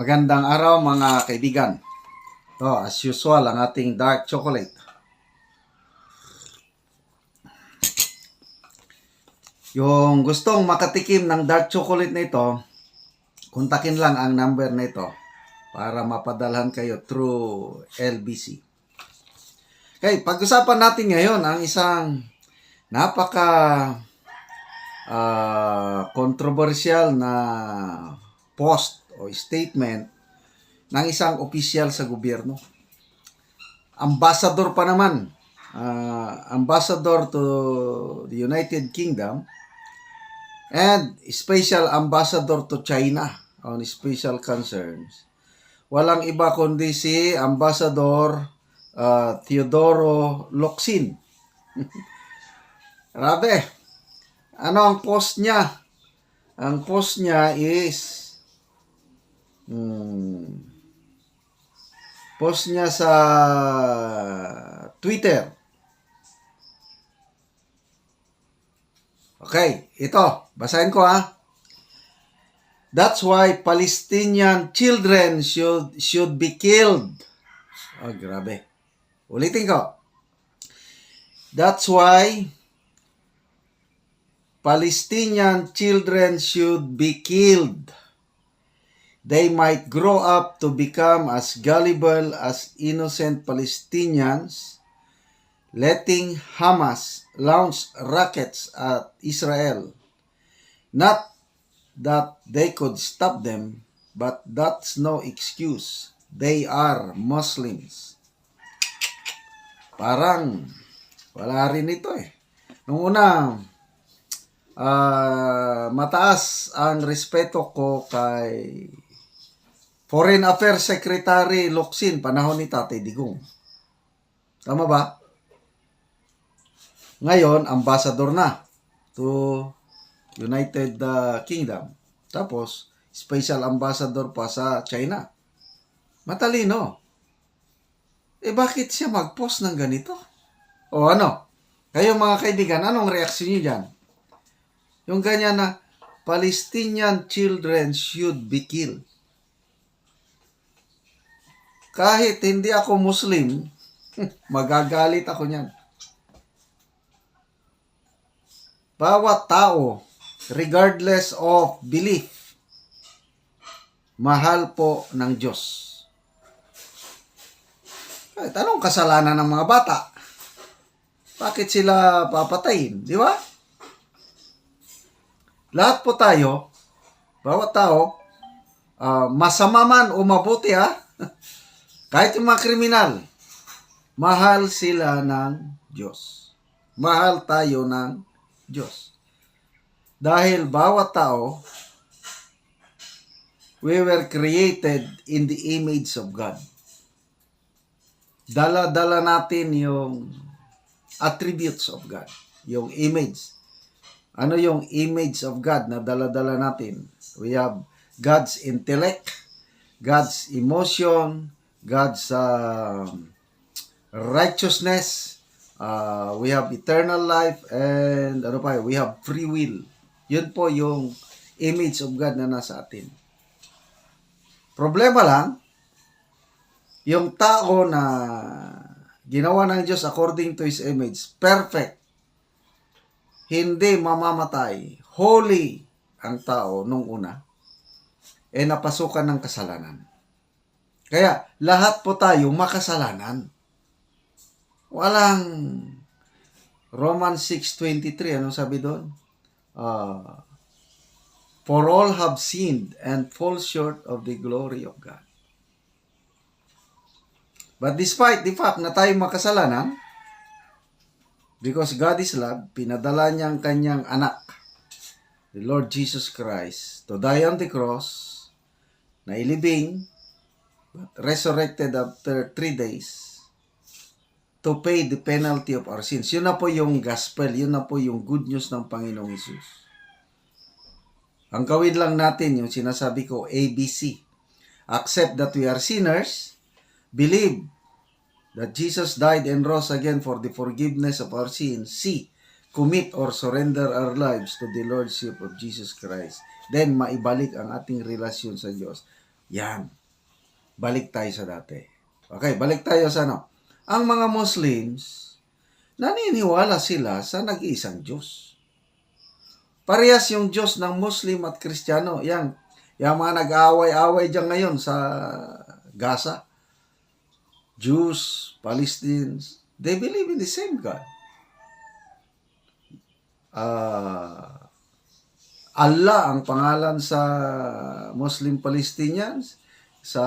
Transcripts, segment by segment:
Magandang araw mga kaibigan. To, as usual, ang ating dark chocolate. Yung gustong makatikim ng dark chocolate na ito, kontakin lang ang number na ito para mapadalhan kayo through LBC. Okay, pag-usapan natin ngayon ang isang napaka ah, controversial na post o statement ng isang opisyal sa gobyerno. Ambassador pa naman, ah, ambassador to the United Kingdom and special ambassador to China on special concerns. Walang iba kundi si Ambassador ah, Teodoro Locsin. Grabe. Ano ang post niya? Ang post niya is Hmm. Post niya sa Twitter. Okay, ito. Basahin ko ha. That's why Palestinian children should should be killed. Oh, grabe. Ulitin ko. That's why Palestinian children should be killed they might grow up to become as gullible as innocent Palestinians, letting Hamas launch rockets at Israel. Not that they could stop them, but that's no excuse. They are Muslims. Parang wala rin ito eh. Nung una, ah, mataas ang respeto ko kay Foreign Affairs Secretary Locsin, panahon ni Tatay Digong. Tama ba? Ngayon, ambassador na to United uh, Kingdom. Tapos, special ambassador pa sa China. Matalino. Eh bakit siya mag-post ng ganito? O ano? Kayo mga kaibigan, anong reaksyon niyo dyan? Yung ganyan na Palestinian children should be killed kahit hindi ako Muslim, magagalit ako niyan. Bawat tao, regardless of belief, mahal po ng Diyos. Kahit anong kasalanan ng mga bata, bakit sila papatayin? Di ba? Lahat po tayo, bawat tao, ah, masama man o mabuti ha, kahit yung mga kriminal, mahal sila ng Diyos. Mahal tayo ng Diyos. Dahil bawat tao, we were created in the image of God. Dala-dala natin yung attributes of God. Yung image. Ano yung image of God na dala-dala natin? We have God's intellect, God's emotion, God's uh, righteousness, uh, we have eternal life, and ano pa, we have free will. Yun po yung image of God na nasa atin. Problema lang, yung tao na ginawa ng Diyos according to His image, perfect, hindi mamamatay, holy ang tao nung una, eh napasukan ng kasalanan. Kaya lahat po tayo makasalanan. Walang Romans 6.23, anong sabi doon? Uh, For all have sinned and fall short of the glory of God. But despite the fact na tayo makasalanan, because God is love, pinadala niya ang kanyang anak, the Lord Jesus Christ, to die on the cross, na ilibing, resurrected after three days, to pay the penalty of our sins. Yun na po yung gospel, yun na po yung good news ng Panginoong Isus. Ang gawin lang natin yung sinasabi ko, ABC. Accept that we are sinners, believe that Jesus died and rose again for the forgiveness of our sins. C. Commit or surrender our lives to the Lordship of Jesus Christ. Then, maibalik ang ating relasyon sa Diyos. Yan. Balik tayo sa dati. Okay, balik tayo sa ano. Ang mga Muslims, naniniwala sila sa nag-iisang Diyos. Parehas yung Diyos ng Muslim at Kristiyano. Yan, yung mga nag-aaway-away dyan ngayon sa Gaza. Jews, Palestinians, they believe in the same God. Ah, Allah ang pangalan sa Muslim Palestinians. Sa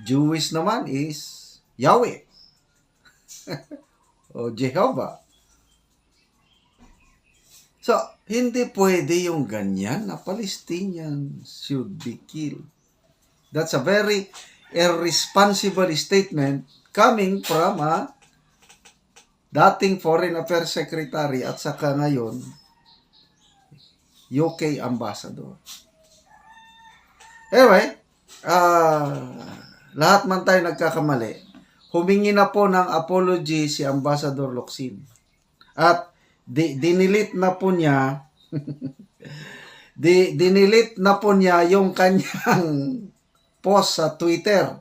Jewish naman is Yahweh. o Jehovah. So, hindi pwede yung ganyan na Palestinians should be killed. That's a very irresponsible statement coming from a dating Foreign Affairs Secretary at saka ngayon UK Ambassador. Anyway, ah lahat man tayo nagkakamali. Humingi na po ng apology si Ambassador Locsin. At di, dinilit na po niya di, dinilit na po niya yung kanyang post sa Twitter.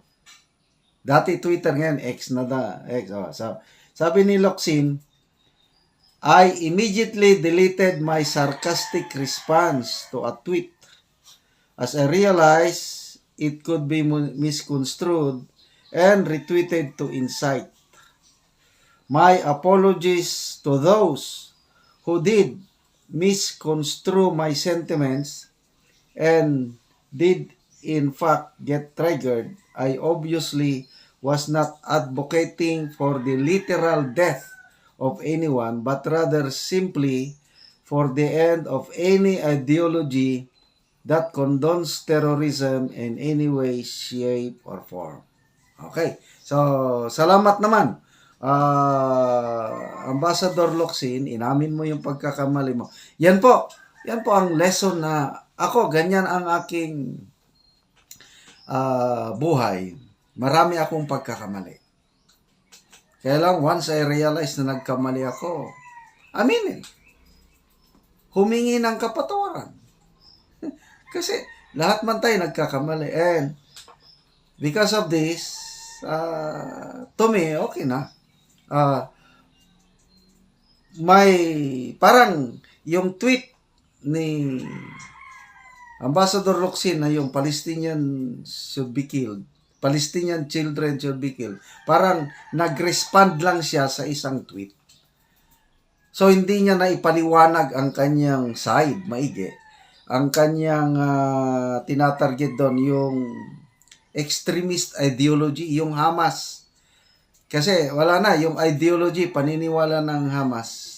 Dati Twitter ngayon, X na da. X, oh. so, sabi ni Locsin, I immediately deleted my sarcastic response to a tweet as I realized it could be misconstrued and retweeted to incite. My apologies to those who did misconstrue my sentiments and did in fact get triggered. I obviously was not advocating for the literal death of anyone, but rather simply for the end of any ideology that condones terrorism in any way, shape, or form. Okay. So, salamat naman. Ah, Ambassador Locsin, inamin mo yung pagkakamali mo. Yan po. Yan po ang lesson na ako, ganyan ang aking ah, buhay. Marami akong pagkakamali. Kaya lang, once I realize na nagkamali ako, aminin. Humingi ng kapatawaran. Kasi lahat man tayo nagkakamali. And because of this, uh, to me, okay na. Uh, may, parang yung tweet ni Ambassador Roxin na yung Palestinian should be killed. Palestinian children should be killed. Parang nag-respond lang siya sa isang tweet. So hindi niya na ipaliwanag ang kanyang side, maigi. Ang kanyang ah, tinatarget doon yung extremist ideology, yung Hamas. Kasi wala na, yung ideology, paniniwala ng Hamas,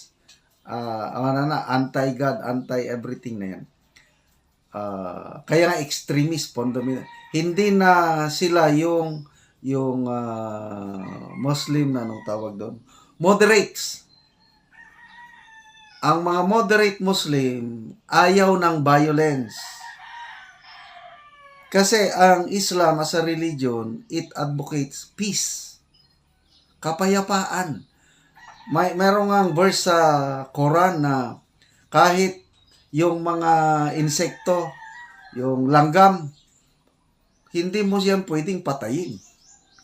ah ano na, anti-God, anti-everything na yan. Ah, kaya nga extremist, fundamental. Hindi na sila yung yung ah, Muslim na anong tawag doon. Moderates. Ang mga moderate Muslim ayaw ng violence. Kasi ang Islam as a religion, it advocates peace. Kapayapaan. May merong ang verse sa Quran na kahit yung mga insekto, yung langgam, hindi mo yan pwedeng patayin.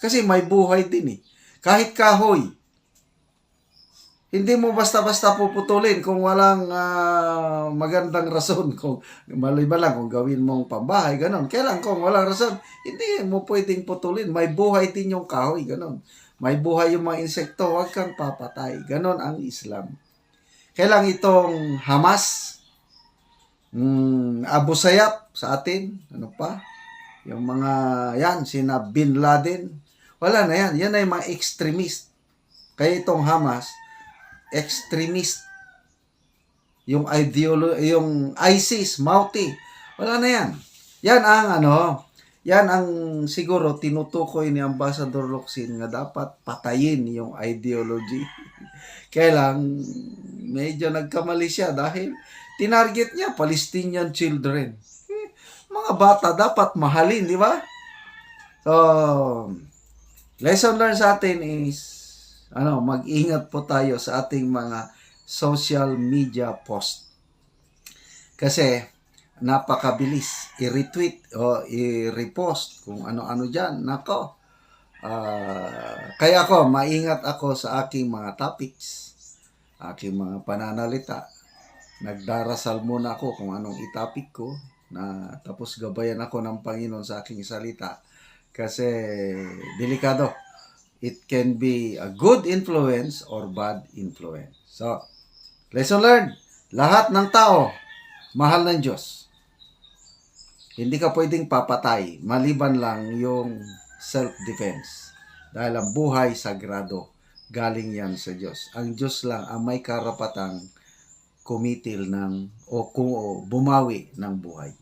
Kasi may buhay din eh. Kahit kahoy, hindi mo basta-basta puputulin kung walang ah, magandang rason. Kung maliba lang kung gawin mong pambahay, ganon. Kaya lang kung walang rason, hindi mo pwedeng putulin. May buhay din yung kahoy, ganon. May buhay yung mga insekto, huwag kang papatay. Ganon ang Islam. Kaya lang itong Hamas, mm, Abu Sayyaf sa atin, ano pa? Yung mga, yan, sina Bin Laden, wala na yan. Yan ay mga extremist. Kaya itong Hamas, extremist. Yung ideolo yung ISIS, Mauti. Wala na yan. Yan ang ano, yan ang siguro tinutukoy ni Ambassador Locsin nga dapat patayin yung ideology. Kaya lang, medyo nagkamali siya dahil tinarget niya Palestinian children. Mga bata dapat mahalin, di ba? So, lesson learned sa atin is ano, mag-ingat po tayo sa ating mga social media post. Kasi napakabilis. I-retweet o i-repost kung ano-ano dyan. Nako. Ah, kaya ako, maingat ako sa aking mga topics, aking mga pananalita. Nagdarasal muna ako kung anong itapik ko na tapos gabayan ako ng Panginoon sa aking salita kasi delikado. It can be a good influence or bad influence. So, lesson learned. Lahat ng tao, mahal ng Diyos. Hindi ka pwedeng papatay, maliban lang yung self-defense. Dahil ang buhay sagrado, galing yan sa Diyos. Ang Diyos lang ang may karapatang kumitil ng o, o bumawi ng buhay.